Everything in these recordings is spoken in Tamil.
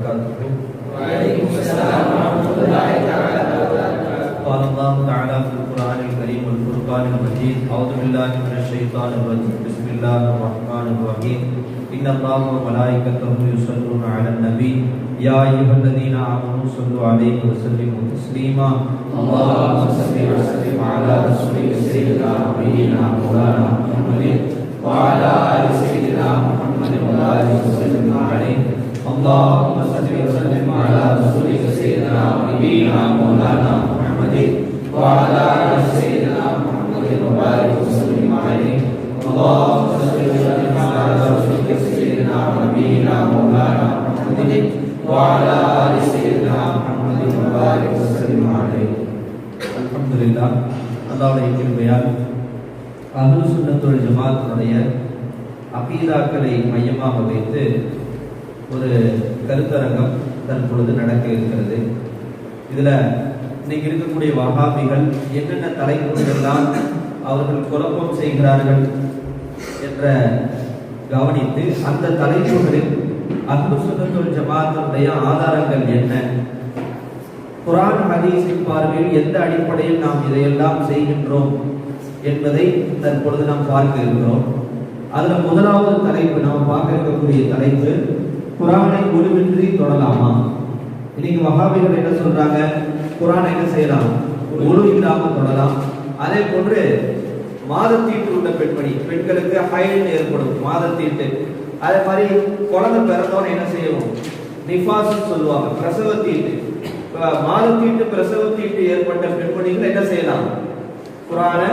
قال الله تعالى في القرآن الكريم والفرقان المجيد أعوذ بالله من الشيطان الرجيم بسم الله الرحمن الرحيم إن الله وملائكته يصلون على النبي يا أيها الذين آمنوا صلوا عليه وسلموا تسليما اللهم صل وسلم على رسولك سيدنا نبينا مولانا محمد وعلى آل سيدنا محمد وآله وسلم عليه اللهم صل وسلم على رسولك سيدنا نبينا مولانا محمد وعلى ال سيدنا محمد وبارك وسلم عليه اللهم صل وسلم على رسولك سيدنا نبينا مولانا محمد وعلى ال سيدنا محمد وبارك وسلم عليه الحمد لله அல்லாவுடைய கிருபையால் அஹ்லு சுன்னத்துல் ஜமாத்தினுடைய அகீதாக்களை மையமாக வைத்து ஒரு கருத்தரங்கம் தற்பொழுது நடக்க இருக்கிறது இதில் இன்னைக்கு இருக்கக்கூடிய வகாபிகள் என்னென்ன தலைப்புகளெல்லாம் அவர்கள் குழப்பம் செய்கிறார்கள் என்ற கவனித்து அந்த தலைப்புகளில் அஹ்லு சுன்னத்துல் ஜமாத்தினுடைய ஆதாரங்கள் என்ன? குரான் ஹதீஸின் பார்வையில் எந்த அடிப்படையில் நாம் இதையெல்லாம் செய்கின்றோம் என்பதை தற்பொழுது நாம் பார்க்க இருக்கிறோம். அதில் முதலாவது தலைப்பு நாம் பார்க்க இருக்கக்கூடிய தலைப்பு குரானை குருவின்றி தொடலாமா? இன்னைக்கு வகாபிகள் என்ன சொல்றாங்க? குரானை என்ன செய்யலாம்? முழு இல்லாம தொடலாம். அதே போன்று மாதத்தீட்டு உள்ள பெண்மணி பெண்களுக்கு ஹைல் ஏற்படும் மாதத்தீட்டு. அதே மாதிரி குழந்தை பிறந்தவன என்ன செய்யணும்? நிஃபாஸ் சொல்லுவாங்க பிரசவத்தீட்டு மாதத்தீட்டு பிரசவத்தீட்டு ஏற்பட்ட பெண்மணிகள் என்ன செய்யலாம்? குரானை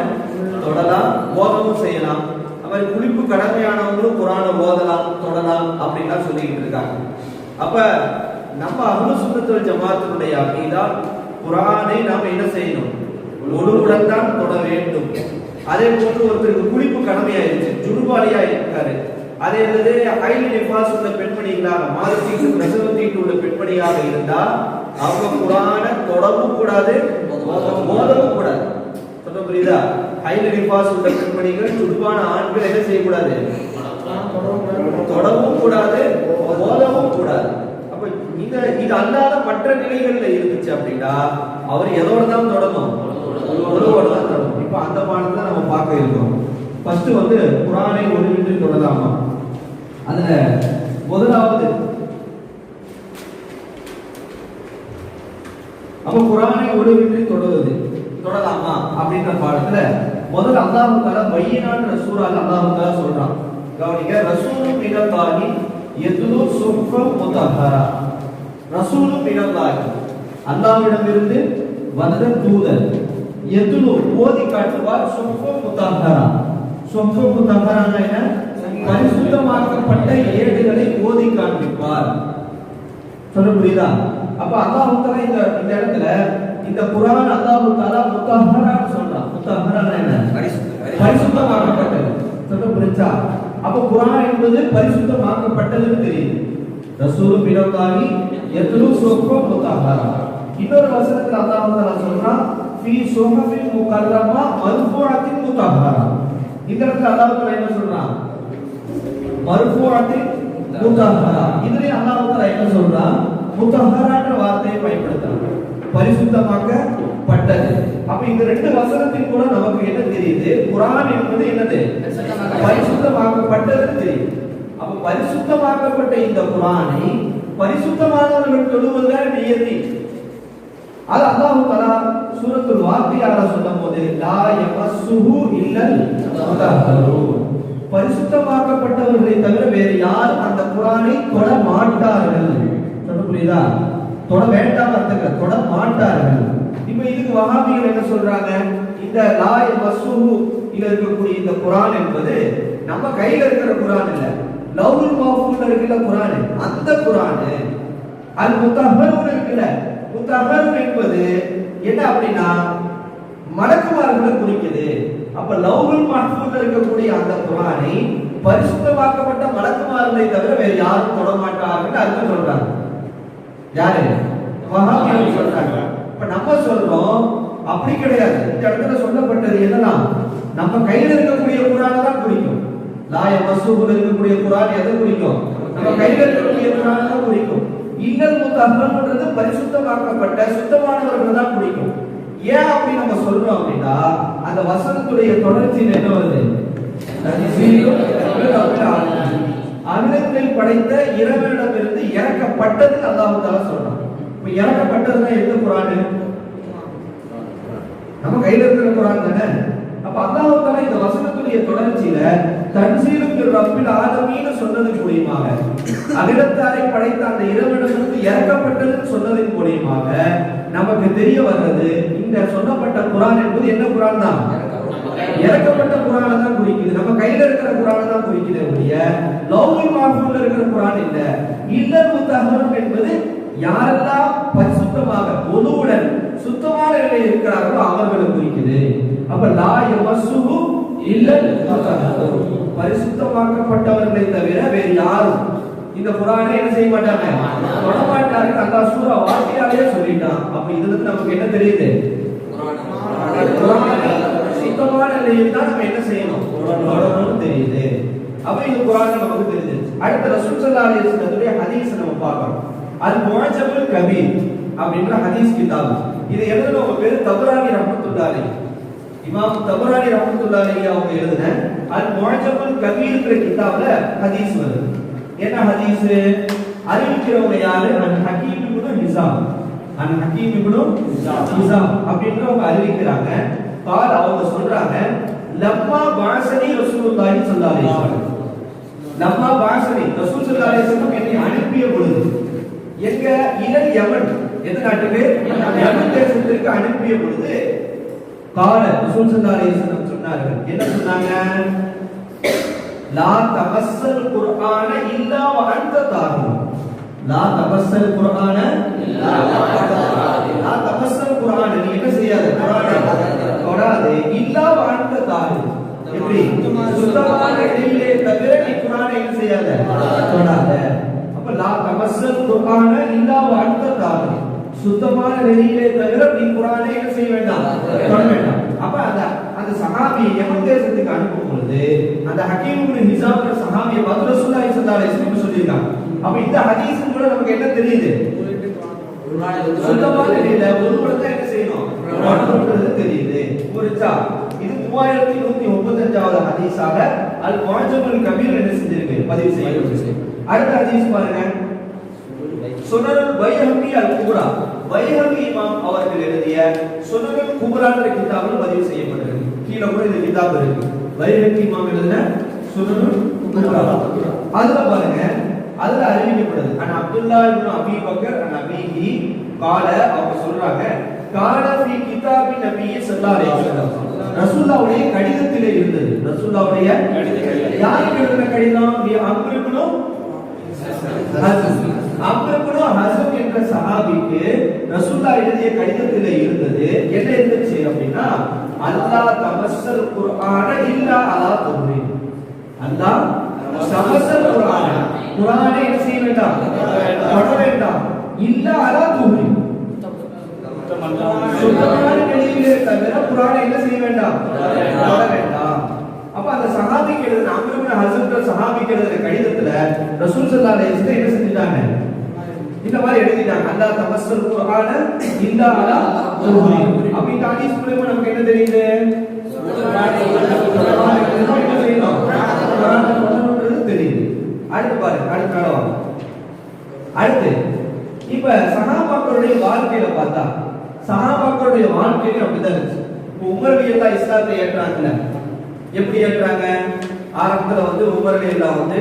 தொடலாம் ஓதவும் செய்யலாம். அது மாதிரி குளிப்பு கடமையானவங்களும் குரானை ஓதலாம் தொடலாம் அப்படின்லாம் சொல்லிக்கிட்டு இருக்காங்க. அப்ப நம்ம அகுல சுத்தத்துவ ஜமாத்தினுடைய அப்படிதான் குரானை நாம் என்ன செய்யணும்? ஒழுவுடன் தான் தொட வேண்டும். அதே போன்று ஒருத்தருக்கு குளிப்பு கடமையாயிருச்சு ஜுடுபாலியா இருக்காரு அதே வந்து ஹைலி நிபாஸ் உள்ள பெண்மணிகளாக மாதத்தீட்டு பிரசவத்தீட்டு உள்ள பெண்மணியாக இருந்தா அவங்க குரான தொடவும் கூடாது மோதவும் கூடாது. சொல்ல புரியுதா? ஹைலி நிபாஸ் உள்ள பெண்மணிகள் துடுவான ஆண்கள் என்ன செய்யக்கூடாது? தொடவும் கூடாது ஓதவும் கூடாது. அப்ப இந்த இது அல்லாத மற்ற நிலைகள்ல இருந்துச்சு அப்படின்னா அவர் எதோட தான் தொடரும் உறவோட தான் தொடரும் இப்ப அந்த பாடத்தை நம்ம பார்க்க இருக்கோம். ஃபர்ஸ்ட் வந்து குரானை ஒளிவிட்டு தொடலாமா? அதுல முதலாவது அப்ப குரானை ஒளிவிட்டு தொடுவது தொடலாமா? அப்படின்ற பாடத்துல முதல்ல அல்லாஹு தாலா பையனான்ற சூறால அல்லாஹு தாலா சொல்றான். கவனிங்க ரசூலும் மினல்லாஹி எதுலு சுஃபம் முதஹரா ரசூலும் மினல்லாஹி அல்லாஹ்விடமிருந்து வந்த தூதர். எதுலு ஓதி காட்டுவார் சுஃபம் முதஹரா சுஃபம் முதஹரானா என்ன? பரிசுத்தமாக்கப்பட்ட ஏடுகளை ஓதி காண்பிப்பார் சொல்ல புரியுதா? அப்ப அல்லாஹ் இந்த இந்த இடத்துல இந்த குர்ஆன் அல்லாஹ் தஆலா முத்தஹரான்னு சொல்றான். முத்தஹரானா என்ன? பரிசுத்தமாக்கப்பட்டது. சொல்ல புரிஞ்சா? அப்ப குர்ஆன் என்பது பரிசுத்தமாக்கப்பட்டதுன்னு தெரியுது. ரசூல் பினல்லாஹி யத்லு சுஹ்ஃப முத்தஹரா. இன்னொரு வசனத்துல அல்லாஹ் தஆலா சொல்றான் ஃபீ சுஹஃபின் முகர்ரமா மர்ஃபூஅத்தின் முத்தஹரா. இந்த இடத்துல அல்லாஹ் தஆலா என்ன சொல்றான் மர்ஃபூஅத்தின் முத்தஹரா. இதுல அல்லாஹ் தஆலா என்ன சொல்றான் முத்தஹரான்ற வார்த்தையை பயன்படுத்துறாங்க. பரிசுத்தமாக்கப்பட்டது. அப்ப இந்த ரெண்டு வசனத்தின் கூட நமக்கு என்ன தெரியுது? குரான் என்பது என்னது? பரிசுத்தமாக்கப்பட்டது தெரியுது. அப்ப பரிசுத்தமாக்கப்பட்ட இந்த குரானை பரிசுத்தமானவர்கள் சொல்லுவதுதான் நியதி அது அல்லாஹு தலா சூரத்துல் வாக்கியால சொல்லும்போது லா யமஸ்ஸுஹு இல்லல் பரிசுத்தமாக்கப்பட்டவர்களை தவிர வேறு யார் அந்த குரானை தொட மாட்டார்கள்? சொல்ல புரியுதா? தொட வேண்டாம் அர்த்தங்கள் தொட மாட்டார்கள். இப்ப இதுக்கு வகாபிகள் என்ன சொல்றாங்க? இந்த லாய் யமஸ்ஸுஹு இதுல இருக்கக்கூடிய இந்த குரான் என்பது நம்ம கையில இருக்கிற குரான் இல்ல. லவுல் மாஃபூல இருக்கிற குரான்? அந்த குரான். அல் முத்தஹரூன் இருக்கிற முத்தஹரூன் என்பது என்ன அப்படின்னா மலக்குமார்களை குறிக்குது. அப்ப லவுல் மஹ்ஃபூஸ்ல இருக்கக்கூடிய அந்த குரானை பரிசுத்தமாக்கப்பட்ட மலக்குமார்களை தவிர வேறு யாரும் தொட மாட்டார்கள் அர்த்தம் சொல்றாங்க. யாரு? வஹாபிகள் சொல்றாங்க. இப்ப நம்ம சொல்றோம் அப்படி கிடையாது. இந்த இடத்துல சொல்லப்பட்டது என்னன்னா நம்ம கையில இருக்கக்கூடிய குரான தான் குறிக்கும். லாய மசூபுல இருக்கக்கூடிய குரான் எதை குறிக்கும்? நம்ம கையில இருக்கக்கூடிய குரான தான் குறிக்கும். இன்னல் முத்தஹர்ன்றது பரிசுத்தமாக்கப்பட்ட சுத்தமானவர்கள் தான் பிடிக்கும் ஏன் அப்படி நம்ம சொல்றோம் அப்படின்னா அந்த வசனத்துடைய தொடர்ச்சி என்ன வருது? அமிர்தத்தில் படைத்த இறைவனிடமிருந்து இறக்கப்பட்டது அல்லாஹ் இப்ப இறக்கப்பட்டதுன்னா எந்த குரானு? நம்ம கையில இருக்கிற குரான் தானே? அப்ப அல்லாஹ் இந்த வசனத்துடைய தொடர்ச்சியில தன்சீலும் ரப்பில் ஆலமீன் சொன்னதன் மூலியமாக அகிலத்தாரை படைத்த அந்த இறைவனிடமிருந்து இறக்கப்பட்டதுன்னு சொன்னதன் மூலியமாக நமக்கு தெரிய வர்றது இந்த சொல்லப்பட்ட குரான் என்பது என்ன குரான் தான்? இறக்கப்பட்ட குரானை தான் குறிக்குது. நம்ம கையில இருக்கிற குரானை தான் குறிக்குது ஒழிய லௌகி மாஃபூல்ல இருக்கிற குரான் இல்ல. இல்ல முத்தஹரம் என்பது யாரெல்லாம் பரிசுத்தமாக ஒதுவுடன் சுத்தமான நிலையில் இருக்கிறார்களோ அவர்களை குறிக்குது. அப்ப லா யமஸ்ஸுஹு இல்லல் பரிசுத்தமாக்கப்பட்டவர்களை தவிர வேறு யாரும் இந்த குரானை என்ன செய்ய மாட்டாங்க? தொட அந்த அல்லாஹ் சூரா வார்த்தையாலேயே சொல்லிட்டான். அப்ப இதுல நமக்கு என்ன தெரியுது? குரானை சுத்தமான நிலையில் தான் நம்ம என்ன செய்யணும்? தொடரணும்னு தெரியுது. அப்ப இது குரான் நமக்கு தெரியுது. அடுத்த ரசூல் ஸல்லல்லாஹு ஹதீஸ் நம்ம பார்க்கணும். அது முஅஜபுல் கபீர் அப்படின்ற ஹதீஸ் கிதாப். இது எழுதுன ஒரு பேரு தபரானி ரஹ்மத்துல்லாஹி. இமாம் தபரானி ரஹ்மத்துல்லாஹி அவங்க எழுதுன அல் முஅஜபுல் கபீர்ங்கிற கிதாப்ல ஹதீஸ் வருது. என்ன ஹதீஸ்? அறிவிக்கிறவங்க யாரு? அன் ஹக்கீம் இப்னு ஹிசாம் அன் ஹக்கீம் இப்னு ஹிசாம் அப்படின்றவங்க அறிவிக்கிறாங்க. பால் அவங்க சொல்றாங்க லம்மா பாசனி ரசூலுல்லாஹி ஸல்லல்லாஹு அலைஹி வஸல்லம். லம்மா பாசனி ரசூல் ஸல்லல்லாஹு அலைஹி வஸல்லம் என்னை அனுப்பிய பொழுது எங்க இலல் யமன் எந்த நாட்டுக்கு? யமன் தேசத்திற்கு அனுப்பிய பொழுது கால ரசூல் சொன்னார்கள். என்ன சொன்னாங்க? லா தபஸ்ஸல் குர்ஆன இல்லா வ அன்த லா தபஸ்ஸல் குர்ஆன இல்லா வ அன்த லா தபஸ்ஸல் குர்ஆன நீ என்ன செய்யாத? குர்ஆனை தொடாதே. இல்லா வ அன்த எப்படி? சுத்தமான நிலையிலே தவிர நீ குர்ஆனை என்ன செய்யாத? தொடாத. குர்ஆன இல்லா சுத்தமான நிலையிலே தவிர நீ என்ன செய்ய வேண்டாம்? தொட வேண்டாம். அப்ப அந்த அந்த சஹாபி யமன் தேசத்துக்கு அனுப்பும் பொழுது அந்த ஹக்கீம் இப்னு ஹிசாம்ங்கிற சஹாபியை பார்த்து வஸல்லம் சொல்லியிருக்காங்க. அப்ப இந்த ஹதீஸ் கூட நமக்கு என்ன தெரியுது? சுத்தமான நிலையில ஒரு என்ன செய்யணும்? தெரியுது. புரிச்சா இது மூவாயிரத்தி நூத்தி முப்பத்தஞ்சாவது ஹதீஸாக அல் முஅஜமுல் கபீர் என்ன செஞ்சிருக்கு? பதிவு செய்யப்பட்டிருக்கு. அடுத்த ஹதீஸ் பாருங்க. சுனனுல் பைஹகி அல் குப்ரா. பைஹகி இமாம் அவர்கள் எழுதிய சுனனுல் குப்ரான்ற கிதாபில் பதிவு செய்யப்பட்டிருக்கு. கீழ கூட இந்த கிதாப் இருக்கு. பைஹகி இமாம் எழுதின சுனனுல் குப்ரா. அதுல பாருங்க அதுல அறிவிக்கப்படுது. அன் அப்துல்லா இப்னு அபீ பக்கர் அன் அபீஹி கால அவங்க சொல்றாங்க. கால ஃபீ கிதாபி நபி ஸல்லல்லாஹு அலைஹி வஸல்லம். ரசூலுல்லாஹ்வுடைய கடிதத்திலே இருந்தது. ரசூலுல்லாஹ்வுடைய யாருக்கு எழுதின கடிதம்? நீ அம்ருக்குனும் அம்ருக்குனு ஹசம் என்ற சஹாபிக்கு ரசூல்லா எழுதிய கடிதத்தில் இருந்தது. என்ன இருந்துச்சு அப்படின்னா அல்லாஹ் தமஸ்ஸல் குர்ஆன இல்லா அலா துர்ரி அல்லாஹ் தமஸ்ஸல் குர்ஆன. குர்ஆனை என்ன செய்ய வேண்டாம்? தொட வேண்டாம். இல்லா அலா துர்ரி சுத்தமான தவிர குர்ஆனை என்ன செய்ய வேண்டாம்? தொட வேண்டாம். அப்ப அந்த சஹாபிக்கு எழுதின அம்ருபின் ஹசன்ற சஹாபிக்கு எழுதின கடிதத்துல ரசூல் ஸல்லல்லாஹு அலைஹி வஸல்லம் என்ன செஞ்சிட்டாங்க? இந்த மாதிரி எழுதிட்டாங்க. அல்லாஹ் தமஸ்ஸல் குர்ஆன இல்லா அலா துஹரி. அப்ப இந்த ஹதீஸ் மூலமா நமக்கு என்ன தெரியுது? என்ன தெரியுது. அடுத்து பாருங்க அடுத்த நாள் அடுத்து இப்ப சஹாபாக்களுடைய வாழ்க்கையில பார்த்தா சஹாபாக்களுடைய வாழ்க்கையில அப்படிதான் இருந்துச்சு. உமர் எல்லாம் இஸ்லாத்தை ஏற்றாங்கல்ல எப்படி ஏற்றாங்க? ஆரம்பத்துல வந்து உமர் எல்லாம் வந்து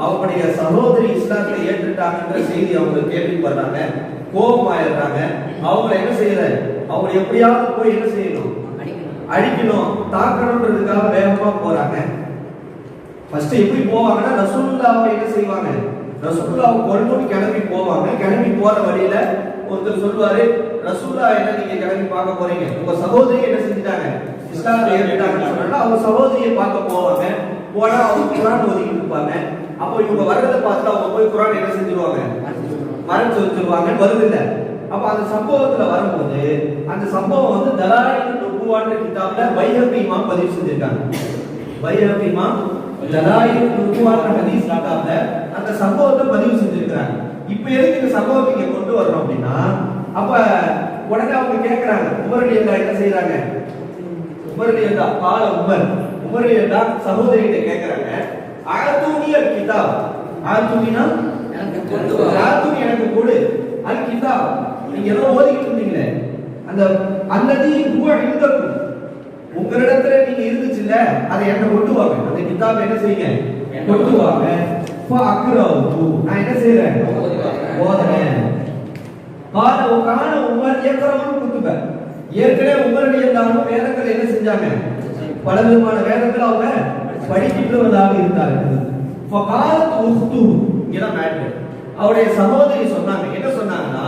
அவங்களுடைய சகோதரி இஸ்லாத்தை ஏற்றுட்டாங்கன்ற செய்தி அவங்க கேள்விப்படுறாங்க கோபமாயிடுறாங்க அவங்கள என்ன செய்யற? அவங்க எப்படியாவது போய் என்ன செய்யணும்? அழிக்கணும். தாக்கணுன்றதுக்காக வேகமா போறாங்க. ஃபர்ஸ்ட் எப்படி போவாங்கன்னா ரசூல்லாவை என்ன செய்வாங்க? ரசூல்லாவை கொண்டு கிளம்பி போவாங்க. கிளம்பி போற வழியில ஒருத்தர் சொல்லுவாரு ரசூல்லா என்ன நீங்க கிளம்பி பார்க்க போறீங்க? உங்க சகோதரி என்ன செஞ்சுட்டாங்க? இஸ்லாத்தை ஏற்றுட்டாங்கன்னு சொன்னா அவங்க சகோதரியை பார்க்க போவாங்க. போனா அவங்க குரான் ஒதுக்கிட்டு இருப்பாங்க. அப்போ இவங்க வர்றதை பார்த்து அவங்க போய் குரான் என்ன செஞ்சிருவாங்க? மறைச்சு வச்சிருவாங்க வருது இல்ல அப்ப அந்த சம்பவத்துல வரும்போது அந்த சம்பவம் வந்து தலாயின் நுபுவான்ற கிதாப்ல பைஹகி இமாம் பதிவு செஞ்சிருக்காங்க. பைஹகி இமாம் தலாயின் நுபுவான்ற ஹதீஸ் கிதாப்ல அந்த சம்பவத்தை பதிவு செஞ்சிருக்காங்க இப்ப எதுக்கு இந்த சம்பவத்தை இங்க கொண்டு வரணும் அப்படின்னா அப்ப உடனே அவங்க கேக்குறாங்க உமரடி என்ன செய்யறாங்க உமரடியல்லா கால உமர். உமரடியல்லா சகோதரிகிட்ட கேக்குறாங்க. கிதாப். ஆத்தூனினா எனக்கு கொண்டு வா. ஆத்தூனி எனக்கு கொடு. அல் கிதாப். நீங்க ஏதோ ஓதிக்கிட்டு இருந்தீங்களே. அந்த அல்லது ஹுவ இந்தக்கும் உங்களிடத்துல நீங்க இருந்துச்சுல்ல அதை என்ன கொண்டு வாங்க அந்த கிதாப் என்ன செய்யுங்க? கொண்டு வாங்க அக்ரவு நான் என்ன செய்யறேன் ஓதுறேன். கால கால உமர் ஏக்கரவன் குத்துப ஏற்கனவே உமருடைய எல்லாரும் வேதங்களை என்ன செஞ்சாங்க? பல விதமான வேதங்களை அவங்க படிக்கின்றவர்களாக இருந்தார்கள். மேட்டர் அவருடைய சகோதரி சொன்னாங்க. என்ன சொன்னாங்கன்னா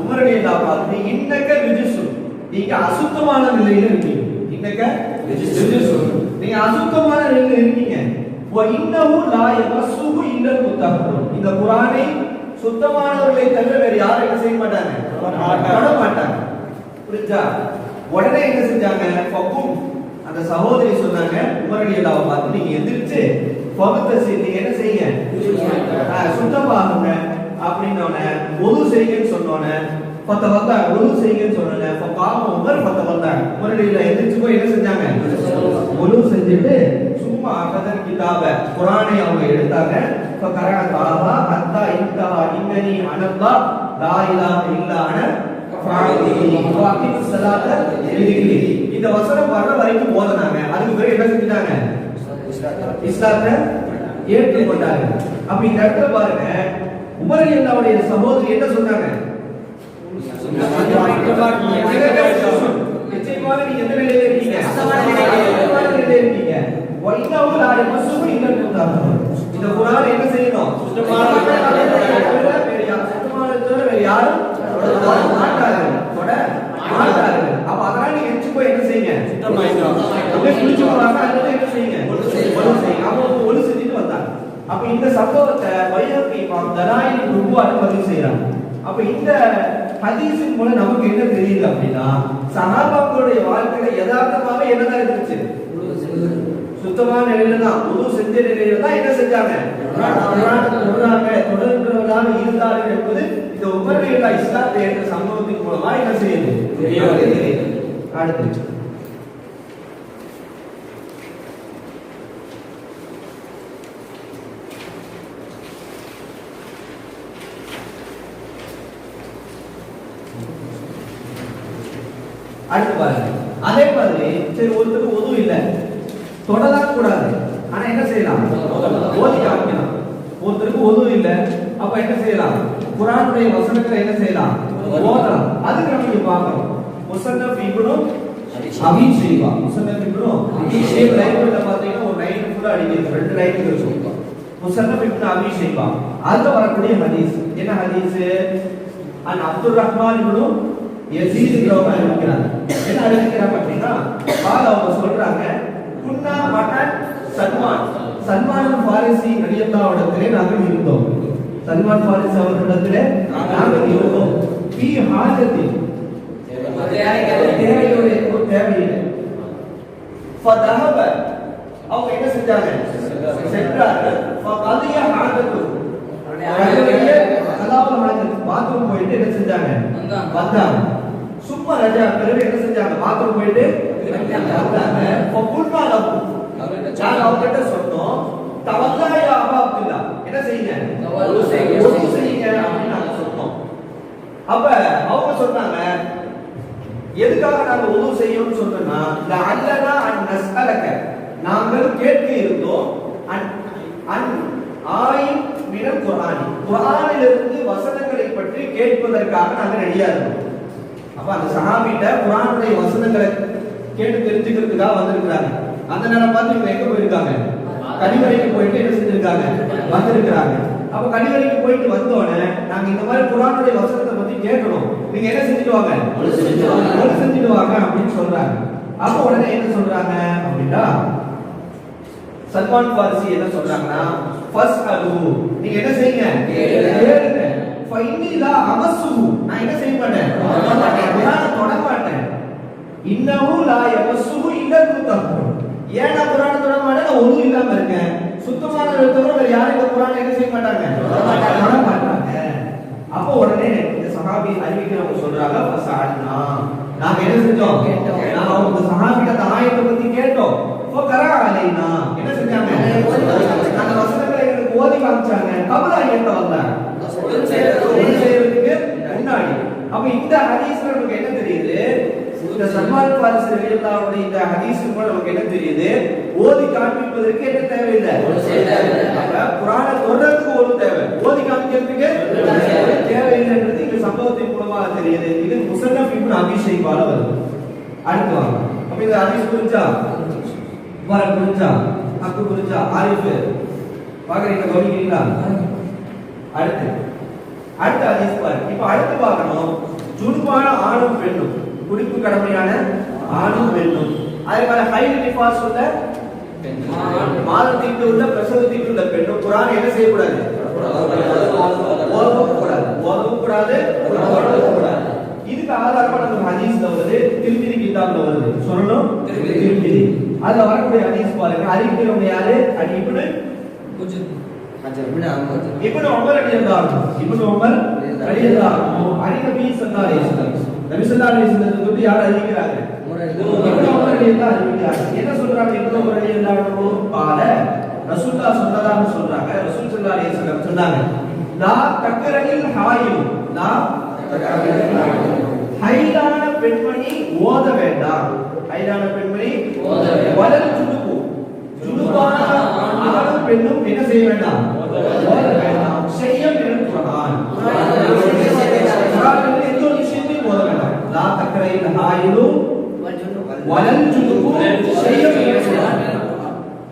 உமருடைய எல்லா பார்த்து இன்னக்க விஜிசு நீங்க அசுத்தமான நிலையில இருக்கீங்க. இன்னக்க விஜிசு நீங்க அசுத்தமான நிலையில இருக்கீங்க. இன்னமும் இன்னஹு லா யமஸ்ஸுஹு இல்லல் இந்த குரானை சுத்தமானவர்களை தவிர வேறு யாரும் என்ன செய்ய மாட்டாங்க? தொட மாட்டாங்க புரிஞ்சா? உடனே என்ன செஞ்சாங்க? ஃபக்கும். அந்த சகோதரி சொன்னாங்க உமரடியலாவை பார்த்து நீங்க எந்திரிச்சு பகுத்த நீங்க என்ன செய்யுங்க? சுத்தமாகுங்க அப்படின்னோடனே ஒது செய்யுங்கன்னு சொன்னோன்னே பத்த வந்தாங்க ஒது செய்யுங்கன்னு சொன்னோன்னே இப்ப பாவம் உமர் பத்த வந்தாங்க உமரடியில எந்திரிச்சு போய் என்ன செஞ்சாங்க? ஒழு செஞ்சுட்டு சும்மா அகதன் கிதாப குரானை அவங்க எடுத்தாங்க. இப்ப கரக தாஹா அத்தா இன்தஹா இன்னனி அனல்லா லா இலாஹ இல்லா அன இந்த வசனம் வர்ற வரைக்கும் ஓதுனாங்க அதுக்கு பிறகு என்ன செஞ்சாங்க இஸ்லாத்தை ஏற்றுக்கொண்டாங்க அப்ப இந்த இடத்துல பாருங்க உமர் என்னுடைய சகோதரி என்ன சொன்னாங்க நிச்சயமாக நீங்க எந்த நிலையில இருக்கீங்க நிலையில. இருக்கீங்க வைத்தாவு லா இந்த என்ன செய்யணும் சுத்தமான வேற யாரும் அப்ப அதனால நீங்க எச்சு போய் என்ன செய்யுங்க குளிச்சு போறாங்க என்ன செய்யுங்க அப்ப செஞ்சுட்டு வந்தாங்க அப்ப இந்த சம்பவத்தை வைரப்பி இமாம் தலாயில் பதிவு செய்யறாங்க அப்ப இந்த ஹதீஸின் மூலம் நமக்கு என்ன தெரியுது அப்படின்னா சஹாபாக்களுடைய வாழ்க்கையில யதார்த்தமாவே என்னதான் இருந்துச்சு சுத்தமான நிலையில தான் உது செஞ்ச நிலையில தான் என்ன செஞ்சாங்க? தொடர்கிறவர்களாக இருந்தார்கள் என்பது இந்த உபரிகளா இஸ்லாத்தை என்ற சம்பவத்தின் மூலமா என்ன செய்யுது? அடுத்து. அடுத்து பாருங்க. அதே மாதிரி சரி ஒருத்தருக்கு உதவு இல்லை. தொடரக்கூடாது. கூடாது ஆனா என்ன செய்யலாம்? ஓதி காமிக்கலாம். ஒருத்தருக்கு உதவு இல்ல அப்ப என்ன செய்யலாம்? குரானுடைய வசனத்துல என்ன செய்யலாம்? ஓதலாம். அதுக்கு நம்ம இங்க பாக்குறோம் முசன்னப் இப்னு அபி ஷைபா முசன்னப் இப்னு அபி ஷைபா பாத்தீங்கன்னா ஒரு லைன் ஃபுல்லா அடிக்கிறது. ரெண்டு லைன் இருக்கும் முசன்னப் இப்னு அபி ஷைபா அதுல வரக்கூடிய ஹதீஸ். என்ன ஹதீஸ்? அன் அப்துல் ரஹ்மான் இப்னு யசீதுங்கிறவங்க அறிவிக்கிறாங்க என்ன அறிவிக்கிறாங்க அப்படின்னா பால அவங்க சொல்றாங்க குன்னா மகன் சல்மான் சல்மான் பாரிசி நடிகத்தாவிடத்திலே நாங்கள் இருந்தோம். சல்மான் பாரிசி அவர்களிடத்திலே நாங்கள் இருந்தோம். பி. ஹாஜதி தேவையோட தேவையில்லை. ஃபதஹப. அவங்க என்ன செஞ்சாங்க? சென்றார்கள். ஃபகதிய ஹாஜத்து பாத்ரூம் போயிட்டு என்ன செஞ்சாங்க? வந்தாங்க சும்மா ரஜா பிறகு என்ன செஞ்சாங்க? பாத்ரூம் போயிட்டு வந்தாங்க ஃபகுல்னா லஹு அவங்ககிட்ட சொன்னோம் தவல்லா யா அபா அப்துல்லா என்ன செய்யுங்க தவல்லு செய்யுங்க. ஒழுங்கு செய்யுங்க அப்படின்னு நாங்க சொன்னோம் அப்ப அவங்க சொன்னாங்க எதுக்காக நாங்க உதவு செய்யணும்னு சொன்னோம்னா லஅல்லனா அன் நஸ்அலக நாங்கள் கேட்க இருந்தோம் அன் அன் ஆயின் மினல் குர்ஆனி குர்ஆனிலிருந்து வசனங்களை பற்றி கேட்பதற்காக நாங்க ரெடியா இருந்தோம் அப்ப அந்த சஹாபிட்ட குர்ஆனுடைய வசனங்களை கேட்டு தெரிஞ்சுக்கிறதுக்காக வந்திருக்கிறாங்க. அந்த நேரம் பார்த்து இவங்க எங்க போயிருக்காங்க? கனிவரைக்கு போயிட்டு என்ன செஞ்சிருக்காங்க? வந்திருக்கிறாங்க. அப்ப கனிவரைக்கு போயிட்டு வந்தோடனே நாங்க இந்த மாதிரி குர்ஆனுடைய வசனத்தை பத்தி கேட்கணும். நீங்க என்ன செஞ்சுட்டு வாங்க? ஒழு செஞ்சுட்டு வாங்க. ஒழு செஞ்சுட்டு வாங்க அப்படின்னு சொல்றாங்க. அப்ப உடனே என்ன சொல்றாங்க அப்படின்னா சல்மான் பாரிசி என்ன சொல்றாங்கன்னா ஃபர்ஸ்ட் அலு நீங்க என்ன செய்யுங்க? ஃபைனிலா அமசுஹு நான் என்ன செய்ய மாட்டேன்? தொட மாட்டேன். குர்ஆனை தொட மாட்டேன் இன்னஹு லா யமசுஹு இல்லல் முத்தஹ்ஹிர் ஏன் நான் குர்ஆனை தொட மாட்டேன்? நான் இல்லாம இருக்கேன். சுத்தமான தவிர வேற யாரும் இந்த குர்ஆனை என்ன செய்ய மாட்டாங்க? தொட மாட்டாங்க. அப்போ உடனே இந்த சஹாபி அறிவிக்கிறவங்க சொல்றாங்க ஃபஸஅல்னா நாங்க என்ன செஞ்சோம்? கேட்டோம். நாங்க அவங்க சஹாபிட்ட அந்த ஆயத்தை பத்தி கேட்டோம். ஃபகரா அலைனா. என்ன செஞ்சாங்க. அந்த வசனங்களை எங்களுக்கு ஓதி காமிச்சாங்க கபல ஐயத்தை வந்தாங்க. செய்யறதுக்கு முன்னாடி. அப்ப இந்த ஹதீஸ்ல நமக்கு என்ன தெரியுது? இந்த சல்மான் பாரிஸ் ரலியல்லாஹுடைய இந்த ஹதீஸ் மூலம் நமக்கு என்ன தெரியுது? ஓதி காண்பிப்பதற்கு என்ன தேவையில்லை? குர்ஆனை தொடர்றதுக்கு ஒரு தேவை. ஓதி காண்பிக்கிறதுக்கு தேவை. தேவையில்லைன்றது இந்த சம்பவத்தின் மூலமாக தெரியுது. இது முசன்னஃப் இப்னு அபி ஷைபால வருது. அடுத்து வாங்க. அப்ப இந்த ஹதீஸ் புரிஞ்சா? வர புரிஞ்சா? அக்கு புரிஞ்சா? ஆரிஃப்? பாக்குறீங்க கவனிக்கிறீங்களா? அடுத்து. அடுத்த ஹதீஸ் பாருங்க. இப்ப அடுத்து பார்க்கணும். ஜுனுபான ஆணும் பெண்ணும். குடிப்பு கடமையான ஆணும் பெண்ணும் அதே மாதிரி ஹைட் நிஃபாஸ் உள்ள மாதத்திட்டு உள்ள பிரசவத்திட்டு உள்ள பெண்ணும் குரான் என்ன செய்யக்கூடாது? ஓதவும் கூடாது ஓதவும் கூடாது கூடாது இதுக்கு ஆதாரமா நம்ம ஹதீஸ்ல வருது திருமிதி கிதாப்ல வருது. சொல்லணும்? திருமிதி. திருமிதி அதுல வரக்கூடிய ஹதீஸ் பாருங்க. அறிவிக்கிறவங்க யாரு? அது இப்படி இப்னு உமர் ரலியல்லாஹு அன்ஹு. இப்னு உமர் ரலியல்லாஹு அன்ஹு. அலி நபி நபிசல்லா அலிஸ்லத்தை வந்து யார் என்ன சொல்றாங்க? இவ்வளவு முரளி என்ன பால. சொன்னதான்னு சொல்றாங்க. ரசூல் சல்லா அலிஸ்லம் சொன்னாங்க. நான் தக்கரனில் பெண்மணி ஓத வேண்டாம். ஹைலான பெண்மணி வளர் சுடுப்பு. சுடுப்பான ஆணும் பெண்ணும் என்ன செய்ய வேண்டாம்? ஓத வேண்டாம். செய்ய வேண்டும் லா தக்ரைல் ஹாயிலும் வலல் ஜுனுபு செய்ய வேண்டும்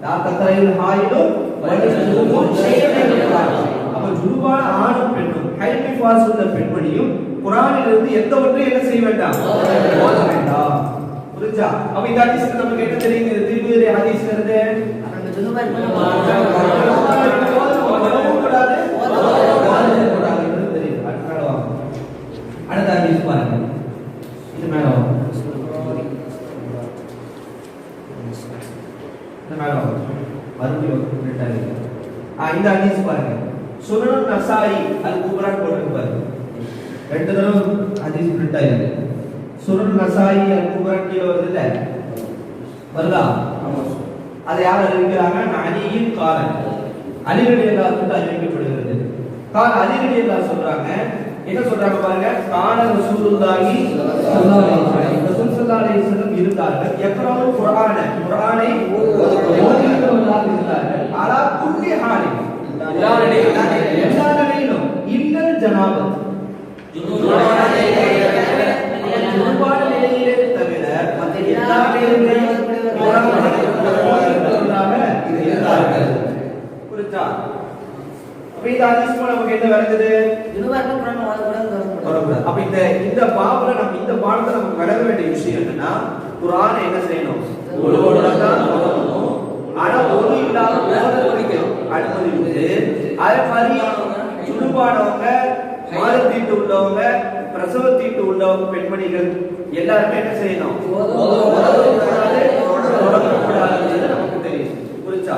லா தக்ரைல் ஹாயிலும் வலல் ஜுனுபு செய்ய வேண்டும் அப்ப ஜுனுபான ஆணும் பெண்ணும் ஹைபி ஃபாஸ் உள்ள பெண்மணியும் குர்ஆனில் இருந்து எந்த ஒன்றையும் என்ன செய்ய வேண்டாம்? ஓத வேண்டாம். புரிஞ்சா? அப்ப இந்த ஹதீஸ்ல நமக்கு என்ன தெரியுது இந்த திருமதி ஹதீஸ்ல இருந்து. கூடாது ஓதவும் கூடாதுன்றது தெரியுது அடுத்த மேல வாங்க அடுத்த ஹதீஸ் பாருங்க இது மேல வாங்க இந்த மேல வாங்க மறுபடியும் print ஆயிருக்கு. ஆ இந்த ஹதீஸ் பாருங்க. சுனன் நசாயி அல் குப்ரான் போட்டு பாருங்க. ரெண்டு தடவை ஹதீஸ் பிரிண்ட் ஆயிருக்கு. சுனன் நசாயி அல் குப்ரான் கீழ வருது இல்ல? வருதா? அதை யார் அறிவிக்கிறாங்க? அலியின் காலன் அலிரடி எல்லாத்துக்கு அறிவிக்கப்படுகிறது. கால அலிரடி எல்லாம் சொல்றாங்க. என்ன சொல்றாங்க பாருங்க? கால ரசூலுல்லாஹி ஸல்லல்லாஹு அலைஹி வஸல்லம். ஸல்லல்லாஹு அலைஹி வஸல்லம் இருந்தார்கள். எக்ராமு குர்ஆன. குர்ஆனை ஓதுகிறவர்களாக இருந்தார்கள். அலா குல்லி ஹாலின். எல்லா நிலையிலும். எல்லா தவிர புரிஞ்சா? அப்ப இந்த ஹதீஸ் நமக்கு என்ன விளங்குது அப்ப இந்த இந்த பாபுல நம்ம இந்த பாடத்துல நமக்கு விளங்க வேண்டிய விஷயம் என்னன்னா குர்ஆனை என்ன செய்யணும்? ஆனா ஒரு இல்லாம ஓதுறதுக்கு அனுமதி உண்டு அதே மாதிரி சுடுபானவங்க மாதத்தீட்டு உள்ளவங்க பிரசவத்தீட்டு உள்ளவங்க பெண்மணிகள் எல்லாருமே என்ன செய்யணும்? நமக்கு தெரியும். புரிஞ்சா?